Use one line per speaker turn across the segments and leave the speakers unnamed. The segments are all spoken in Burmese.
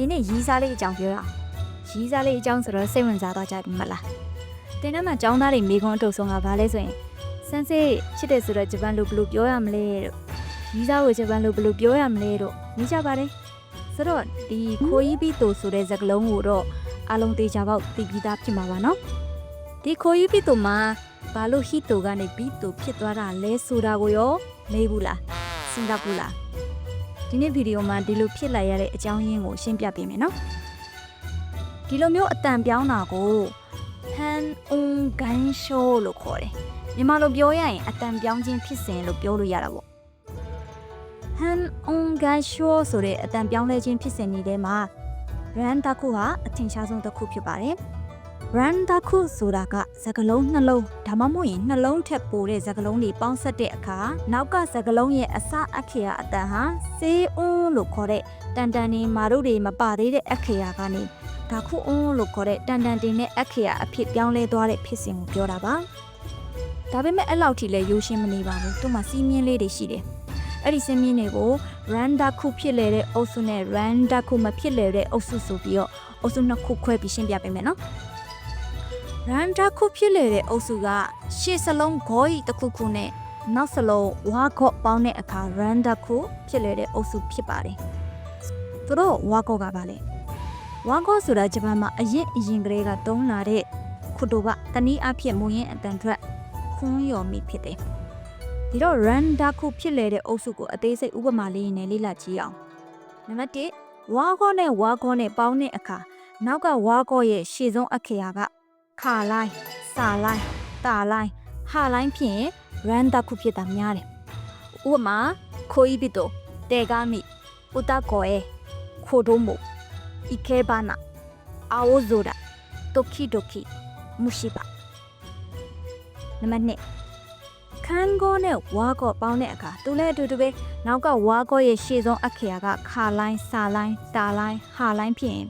ဒီနေ့ရီးစားလေးအကြောင်းပြောရအောင်ရီးစားလေးအကြောင်းဆိုတော့စိတ်ဝင်စားတော့ကြပြီမလားတင်းထဲမှာចောင်းသားတွေမိခွန်းအတုပ်ဆုံးကဘာလဲဆိုရင်စန်းစစ်ချစ်တယ်ဆိုတော့ဂျပန်လိုဘယ်လိုပြောရမလဲတို့ရီးစားကိုဂျပန်လိုဘယ်လိုပြောရမလဲတို့နေကြပါတယ်ဆိုတော့ဒီခိုးကြီးပြီးတူဆိုတဲ့စကားလုံးကိုတော့အလုံးသေးချာပေါက်သိပြီးသားဖြစ်မှာပါနော်ဒီခိုးကြီးပြီးတူမှာဘာလို့ဟီတိုကနေပြီးတူဖြစ်သွားတာလဲဆိုတာကိုရောမေးဘူးလားစဉ်းစားဘူးလား ဒီနေ့ဗီဒီယိုမှာဒီလိုဖြစ်လာရတဲ့အကြောင်းရင်းကိုရှင်းပြပေးမယ်နော်ဒီလိုမျိုးအတန်ပြောင်းတာကို han un gan show လို့ခေါ်တယ်မြန်မာလိုပြောရရင်အတန်ပြောင်းခြင်းဖြစ်စဉ်လို့ပြောလို့ရတာပေါ့ han un gan show ဆိုတဲ့အတန်ပြောင်းလဲခြင်းဖြစ်စဉ်တွေထဲမှာ ran တစ်ခုဟာအထင်ရှားဆုံးတစ်ခုဖြစ်ပါတယ် run တစ်ခုဆိုတာကစကလုံးနှလုံးဒါမှမဟုတ်ရင်နှလုံးထက်ပိုတဲ့စကလုံးတွေပေါင်းဆက်တဲ့အခါနောက်ကစကလုံးရဲ့အစအခေယအတန်ဟာစေးအွန်းလို့ခေါ်တဲ့တန်တန်နေမာတို့တွေမပါသေးတဲ့အခရာကနေဒါခုအွန်းလို့ခေါ်တဲ့တန်တန်တင်တဲ့အခရာအဖြစ်ပြောင်းလဲသွားတဲ့ဖြစ်စဉ်ကိုပြောတာပါဒါပေမဲ့အဲ့လောက်ထိလည်းရိုးရှင်းမနေပါဘူးသူ့မှာစီးမြင်းလေးတွေရှိတယ်အဲ့ဒီစင်းမြင်းတွေကို run တစ်ခုဖြစ်လေတဲ့အုပ်စုနဲ့ run တစ်ခုမဖြစ်လေတဲ့အုပ်စုဆိုပြီးတော့အုပ်စုနှစ်ခုခွဲပြီးရှင်းပြပေးမယ်နော် ရန်တာခုဖြစ်လေတဲ့အုပ်စုကရှေ့စလုံးဂေါ်ရီတစ်ခုခုနဲ့နောက်စလုံးဝါခော့ပေါင်းတဲ့အခါရန်တာခုဖြစ်လေတဲ့အုပ်စုဖြစ်ပါတယ်။သူတို့ဝါခော့ကပါလေ။ဝါခော့ဆိုတာဂျပန်မှာအရင်အရင်ကလေးကတုံးလာတဲ့ခုတိုကတနည်းအားဖြင့်မူရင်းအတန်ထွက်ခွန်းရော်မိဖြစ်တယ်။ဒီတော့ရန်တာခုဖြစ်လေတဲ့အုပ်စုကိုအသေးစိတ်ဥပမာလေးနဲ့လေ့လာကြည့်အောင်။နံပါတ်1ဝါခော့နဲ့ဝါခော့နဲ့ပေါင်းတဲ့အခါနောက်ကဝါခော့ရဲ့ရှေ့ဆုံးအခရာက ခါလိုင်းစာလိုင်းတာလိုင်းဟာလိုင်းဖြစ်ရင် run တစ်ခုဖြစ်တာများတယ်။ဥပမာခိုအီဘီတိုတေဂါမီဥတာကိုအေခိုဒိုမိုအီကေဘာနာအာအိုဇိုဒါတိုကီဒိုကီမူရှိပါနံပါတ်2ခန်းကောနဲ့ဝါကောပေါင်းတဲ့အခါသူလည်းအတူတူပဲနောက်ကဝါကောရဲ့ရှေ့ဆုံးအခရာကခါလိုင်းစာလိုင်းတာလိုင်းဟာလိုင်းဖြစ်ရင်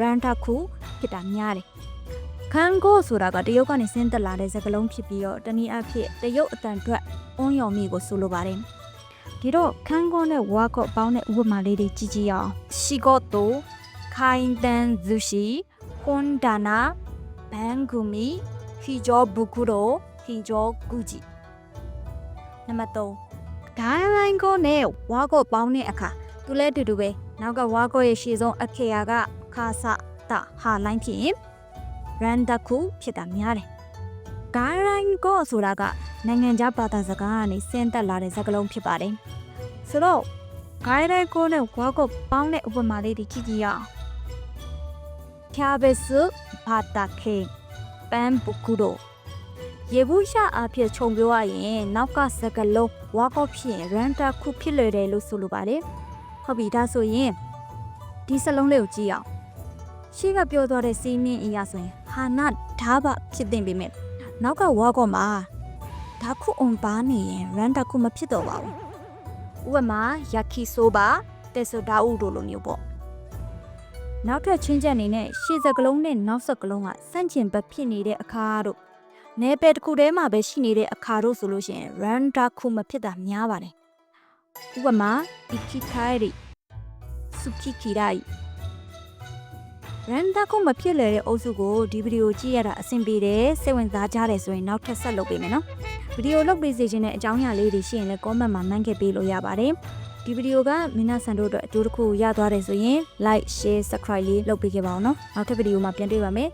run တစ်ခုဖြစ်တာများတယ် ခန်းကိုဆိုတာကတရုတ်ကနေဆင်းသက်လာတဲ့စကားလုံးဖြစ်ပြီးတော့တနည်းအားဖြင့်တရုတ်အတန်အတွက်အွန်းရော်မိကိုဆိုလိုပါတယ်ဒီတော့ခန်းကိုနဲ့ဝါကော့ပေါင်းတဲ့ဥပမာလေးတွေကြည့်ကြည့်အောင်ရှီဂိုတိုခိုင်တန်ဇူရှီဟွန်ဒါနာဘန်ဂူမီဟီဂျောဘူကူရိုဟီဂျောဂူဂျီနံပါတ်3ဒိုင်းလိုင်းကိုနဲ့ဝါကော့ပေါင်းတဲ့အခါသူလည်းအတူတူပဲနောက်ကဝါကော့ရဲ့ရှေ့ဆုံးအခရာကခါဆတာဟာလိုင်းဖြစ်ရင် run တစ်ခုဖြစ်တာများတယ်။ guideline ကိုဆိုတာကနိုင်ငံခြားဘာသာစကားကနေဆင်းသက်လာတဲ့စကားလုံးဖြစ်ပါတယ်။ဆိုတော့ guideline ကိုနဲ့ work ကိုပေါင်းတဲ့ဥပမာလေးတွေကြည့်ကြည့်ရအောင်။ဖြာဘစုဘာတာခေပန်ပုကူရိုရေဘူးရှာအဖြစ်ခြုံပြောရရင်နောက်ကစကားလုံး work ဖြစ်ရင် run တစ်ခုဖြစ်လွယ်တယ်လို့ဆိုလိုပါတယ်။ဟုတ်ပြီဒါဆိုရင်ဒီစလုံးလေးကိုကြည့်အောင်ရှေ့ကပြောသွားတဲ့စီးမင်းအရာဆိုရင် ဟာနာဓာဘဖြစ်တင်ပေမဲ့နောက်ကဝါကောမှာဓာခုအွန်ပါနေရင်ရန်တခုမဖြစ်တော့ပါဘူးဥပမာယခီဆိုပါတေဆိုဒါဥတို့လိုမျိုးပေါ့နောက်ထပ်ချင်းချက်အနေနဲ့ရှေ့စကလုံးနဲ့နောက်စကလုံးကစန့်ကျင်ဘက်ဖြစ်နေတဲ့အခါတို့네ပယ်တစ်ခုထဲမှာပဲရှိနေတဲ့အခါတို့ဆိုလို့ရှိရင် run တခုမဖြစ်တာများပါတယ်ဥပမာ ikikai sukikidai ရန်တာကိုမဖြစ်လေတဲ့အုပ်စုကိုဒီဗီဒီယိုကြည့်ရတာအဆင်ပြေတယ်စိတ်ဝင်စားကြတယ်ဆိုရင်နောက်ထပ်ဆက်လုပ်ပေးမယ်နော်ဗီဒီယိုလုပ်ပေးစေချင်တဲ့အကြောင်းအရာလေးတွေရှိရင်လည်း comment မှာမှန်းခဲ့ပေးလို့ရပါတယ်ဒီဗီဒီယိုကမင်းနာဆန်တို့အတွက်အတူတစ်ခုရသွားတယ်ဆိုရင် like share subscribe လေးလုပ်ပေးခဲ့ပါအောင်နော်နောက်ထပ်ဗီဒီယိုမှာပြန်တွေ့ပါမယ်